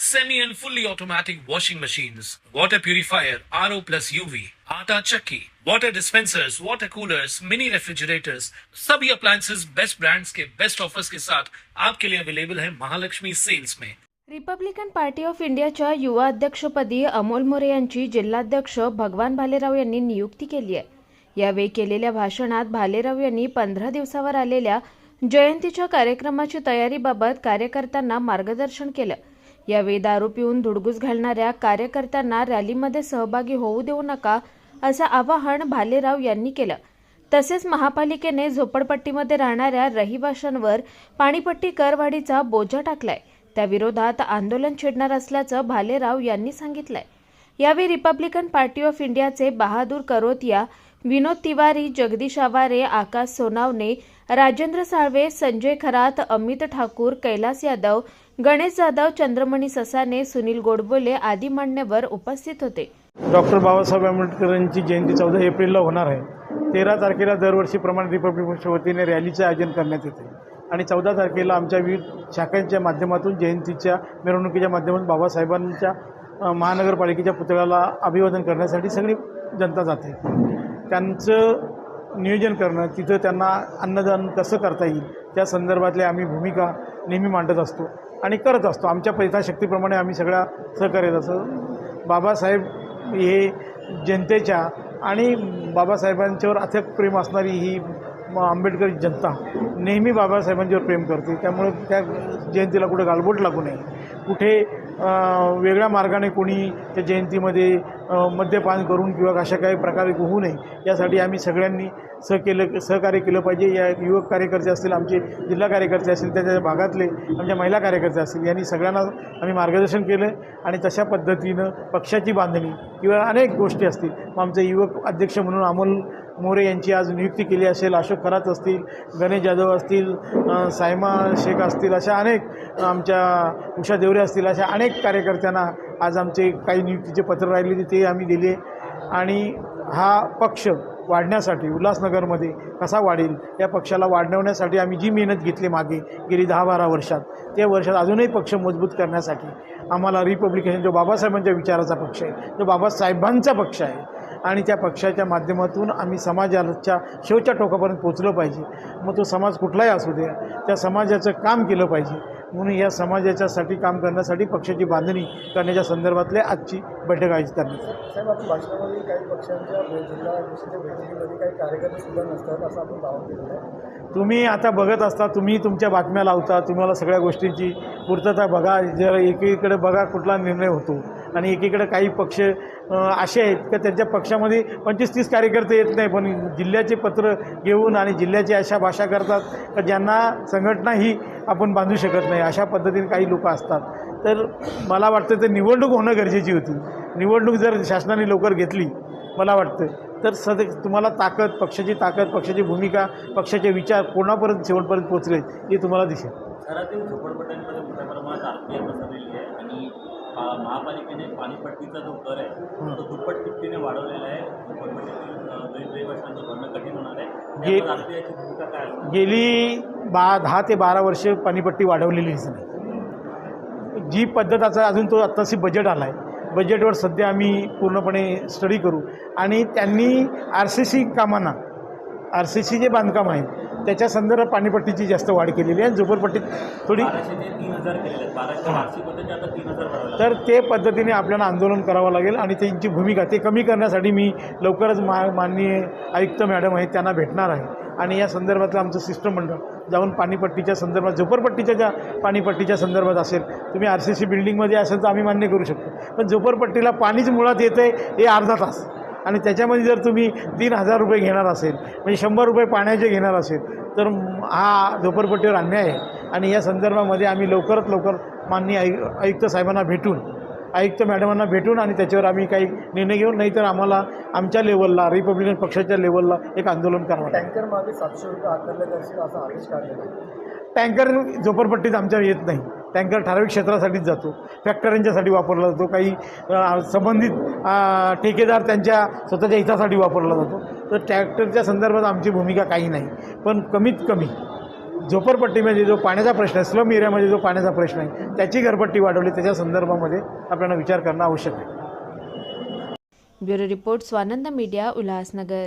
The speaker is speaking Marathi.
semi and fully automatic washing machines, water purifier, RO plus UV, आटा चक्की, water dispensers, water coolers, mini refrigerators, सभी appliances बेस्ट ब्रांड्स के बेस्ट ऑफर्स के साथ आपके लिए अवेलेबल है महालक्ष्मी सेल्स में। रिपब्लिकन पार्टी ऑफ इंडियाच्या युवा अध्यक्षपदी अमोल मोरे यांची जिल्हाध्यक्ष भगवान भालेराव यांनी नियुक्ती केली आहे. यावेळी केलेल्या भाषणात भालेराव यांनी पंधरा दिवसावर आलेल्या जयंतीच्या कार्यक्रमाची तयारीबाबत कार्यकर्त्यांना मार्गदर्शन केलं. यावेळी दारू पिऊन धुडगूस घालणाऱ्या कार्यकर्त्यांना रॅलीमध्ये सहभागी होऊ देऊ नका असं आवाहन भालेराव यांनी केलं. तसेच महापालिकेने झोपडपट्टीमध्ये राहणाऱ्या रहिवाशांवर पाणीपट्टी करवाढीचा बोजा टाकलाय. त्याविरोधात आंदोलन छेडणार असल्याचं भालेराव यांनी सांगितलंय. यावेळी रिपब्लिकन पार्टी ऑफ इंडियाचे बहादूर करोतिया विनोद तिवारी जगदीश आवारे आकाश सोनावणे राजेंद्र साळवे संजय खरात अमित ठाकूर कैलास यादव गणेश जाधव चंद्रमणी ससाने सुनील गोडबोले आदी मान्यवर उपस्थित होते. डॉक्टर बाबासाहेब आंबेडकरांची जयंती चौदा एप्रिलला होणार आहे. तेरा तारखेला दरवर्षीप्रमाणे रिपब्लिकच्या वतीने रॅलीचे आयोजन करण्यात येते. आणि चौदा तारखेला आमच्या विविध शाखांच्या माध्यमातून जयंतीच्या मिरवणुकीच्या माध्यमातून बाबासाहेबांच्या महानगरपालिकेच्या पुतळ्याला अभिवादन करण्यासाठी सगळी जनता जाते. त्यांचं नियोजन करणं तिथं त्यांना अन्नदान कसं करता येईल त्या संदर्भातली आम्ही भूमिका नेहमी मांडत असतो आणि करत असतो. आमच्या पैताशक्तीप्रमाणे आम्ही सगळ्या सहकार्य असं बाबासाहेब हे जनतेच्या आणि बाबासाहेबांच्यावर अथक प्रेम असणारी ही आंबेडकरी आंबेडकर जनता नेहमी बाबासाहेबांच्यावर प्रेम करते. त्यामुळे त्या जयंतीला कुठे गालबोट लागू नये. कुठे वेगळ्या मार्गाने कोणी त्या जयंतीमध्ये मद्यपान करून किंवा अशा काही प्रकारे होऊ नये यासाठी आम्ही सगळ्यांनी सह केलं सहकार्य केलं पाहिजे. या युवक कार्यकर्ते असतील आमचे जिल्हा कार्यकर्ते असतील त्याच्या भागातले आमच्या महिला कार्यकर्ते असतील यांनी सगळ्यांना आम्ही मार्गदर्शन केलं आणि तशा पद्धतीनं पक्षाची बांधणी किंवा अनेक गोष्टी असतील. मग आमचे युवक अध्यक्ष म्हणून अमोल मोरे यांची आज नियुक्ती केली असेल अशोक खरात असतील गणेश जाधव असतील सायमा शेख असतील अशा अनेक आमच्या उषा देवरे असतील अशा अनेक कार्यकर्त्यांना आज आमचे काही नियुक्तीचे पत्र राहिले ते आम्ही दिले. आणि हा पक्ष वाढण्यासाठी उल्हासनगरमध्ये कसा वाढेल या पक्षाला वाढवण्यासाठी आम्ही जी मेहनत घेतली मागे गेली दहा बारा वर्षात त्या वर्षात अजूनही पक्ष मजबूत करण्यासाठी आम्हाला रिपब्लिकन जो बाबासाहेबांच्या विचाराचा पक्ष आहे जो बाबासाहेबांचा पक्ष आहे आणि त्या पक्षाच्या माध्यमातून आम्ही समाजाच्या शेवटच्या टोकापर्यंत पोचलं पाहिजे. मग तो समाज कुठलाही असू दे त्या समाजाचं काम केलं पाहिजे. म्हणून या समाजाच्यासाठी काम करण्यासाठी पक्षाची बांधणी करण्याच्या संदर्भातले आजची बैठक आयोजित करण्यात. साहेब आपण भाषणामध्ये काही पक्षांच्या भे- जिल्हा परिषदेच्या बैठकीमध्ये काही कार्यकर्ते सुद्धा नसतात असं आपण दावा केलेला आहे तुम्ही आता बघत असता तुम्ही तुमच्या बातम्या लावता तुम्हाला सगळ्या गोष्टींची पूर्तता बघा जर एकीकडे बघा कुठला निर्णय होतो आणि एकीकडे काही पक्ष असे आहेत का त्यांच्या पक्षामध्ये पंचवीस तीस कार्यकर्ते येत नाही. पण जिल्ह्याचे पत्र घेऊन आणि जिल्ह्याची अशा भाषा करतात का ज्यांना संघटना ही आपण बांधू शकत नाही. अशा पद्धतीने काही लोक असतात. तर मला वाटतं ते निवडणूक होणं गरजेची होती. निवडणूक जर शासनाने लवकर घेतली मला वाटतं. तर सद तुम्हाला ताकद पक्षाची ताकद पक्षाची भूमिका पक्षाचे विचार कोणापर्यंत शेवटपर्यंत पोचले हे तुम्हाला दिसेल. शहरातील झोपडपट्ट्यांमध्ये मोठ्या प्रमाणात आरतीय आहे आणि महापालिकेने पाणीपट्टीचा जो कर आहे तो दुप्पट तिप्पटीने वाढवलेला आहे. रहिवाशांचं भरणं कठीण होणार आहे. भूमिका काय असणार? गेली बा दहा ते बारा वर्ष पाणीपट्टी वाढवलेलीच नाही. जी पद्धताचा अजून तो आत्ताशी बजेट आला आहे बजेटवर सध्या आम्ही पूर्णपणे स्टडी करू. आणि त्यांनी आर सी सी कामांना आर सी सी जे बांधकाम आहे त्याच्या संदर्भात पाणीपट्टीची जास्त वाढ केलेली आहे. झोपडपट्टीत थोडी तर ते पद्धतीने आपल्याला आंदोलन करावं लागेल आणि त्यांची भूमिका ते कमी करण्यासाठी मी लवकरच मा माननीय आयुक्त मॅडम आहेत त्यांना भेटणार आहे. आणि या संदर्भातलं आमचं शिष्टमंडळ जाऊन पाणीपट्टीच्या संदर्भात झोपडपट्टीच्या ज्या पाणीपट्टीच्या संदर्भात असेल तुम्ही आर सी सी बिल्डिंगमध्ये असेल तर आम्ही मान्य करू शकतो. पण झोपडपट्टीला पाणीच मुळात येतं आहे हे अर्धा तास. आणि त्याच्यामध्ये जर तुम्ही तीन हजार रुपये घेणार असेल म्हणजे शंभर रुपये पाण्याचे घेणार असेल तर हा झोपडपट्टीवर अन्याय आहे. आणि या संदर्भामध्ये आम्ही लवकरात लवकर माननीय आयु आयुक्त साहेबांना भेटून आयुक्त मॅडमांना भेटून आणि त्याच्यावर आम्ही काही निर्णय घेऊ नाहीतर आम्हाला आमच्या लेवलला रिपब्लिकन पक्षाच्या लेवलला एक आंदोलन करावं टँकर मागे सातशे रुपये आकारले जातील असा आदेश काढलेला टँकर झोपडपट्टीत आमच्या येत नाही. टँकर ठराविक क्षेत्रासाठीच जातो. फॅक्टऱ्यांच्यासाठी वापरला जातो. काही संबंधित ठेकेदार त्यांच्या स्वतःच्या हितासाठी वापरला जातो. तर ट्रॅक्टरच्या संदर्भात आमची भूमिका काही नाही. पण कमीत कमी झोपडपट्टीमध्ये जो पाण्याचा प्रश्न आहे स्लम एरियामध्ये जो पाण्याचा प्रश्न आहे त्याची घरपट्टी वाढवली. त्याच्या संदर्भामध्ये आपल्याला विचार करणं आवश्यक आहे. Bureau report Swanand media Ulhasnagar.